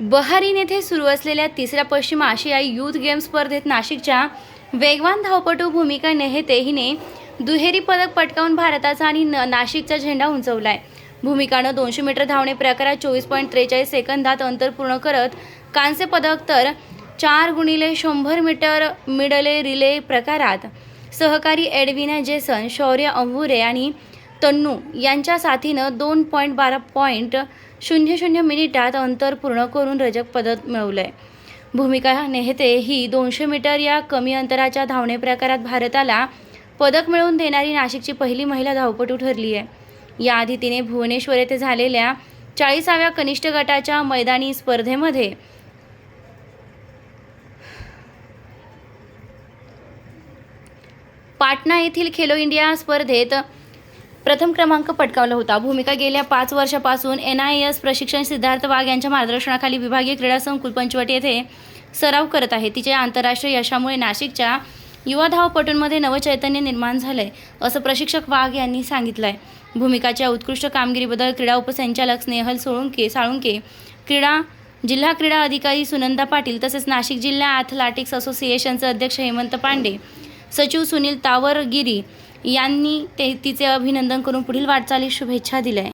Bahrain येथे सुरू असलेल्या तिसऱ्या पश्चिम आशियाई युथ गेम स्पर्धेत नाशिकच्या वेगवान धावपटू भूमिका नेहते हिने दुहेरी पदक पटकावून भारताचा आणि न- नाशिकचा झेंडा उंचवलाय. भूमिकानं दोनशे मीटर धावणे प्रकारात चोवीस पॉईंट त्रेचाळीस सेकंदात अंतर पूर्ण करत कांस्य पदक तर चार गुणिले शंभर मीटर मिडले रिले प्रकारात सहकारी एडविना जेसन शौर्य अंबुरे आणि तन्नू यांच्या साथीनं दोन पॉईंट बारा पॉईंट शून्य शून्य मिनिटात अंतर पूर्ण करून रजक पदक मिळवलं आहे भूमिका नेहते ही दोनशे मीटर या कमी अंतराच्या धावणे प्रकारात भारताला पदक मिळवून देणारी नाशिकची पहिली महिला धावपटू ठरली आहे याआधी तिने भुवनेश्वर येथे झालेल्या चाळीसाव्या कनिष्ठ गटाच्या मैदानी स्पर्धेमध्ये पाटणा येथील खेलो इंडिया स्पर्धेत प्रथम क्रमांक पटकावला होता. भूमिका गेल्या पाच वर्षापासून एन आय एस प्रशिक्षण सिद्धार्थ वाघ यांच्या मार्गदर्शनाखाली विभागीय क्रीडा संकुल पंचवटी येथे सराव करत आहे. तिच्या आंतरराष्ट्रीय यशामुळे नाशिकच्या युवा धावपटूंमध्ये नवचैतन्य निर्माण झालंय असं प्रशिक्षक वाघ यांनी सांगितलंय. भूमिकाच्या उत्कृष्ट कामगिरीबद्दल क्रीडा उपसंचालक स्नेहल सोळुंके साळुंके क्रीडा जिल्हा क्रीडा अधिकारी सुनंदा पाटील तसेच नाशिक जिल्हा ॲथलेटिक्स असोसिएशनचे अध्यक्ष हेमंत पांडे सचिव सुनील तावरगिरी यांनी ते तिचे अभिनंदन करून पुढील वाटचालीस शुभेच्छा दिल्या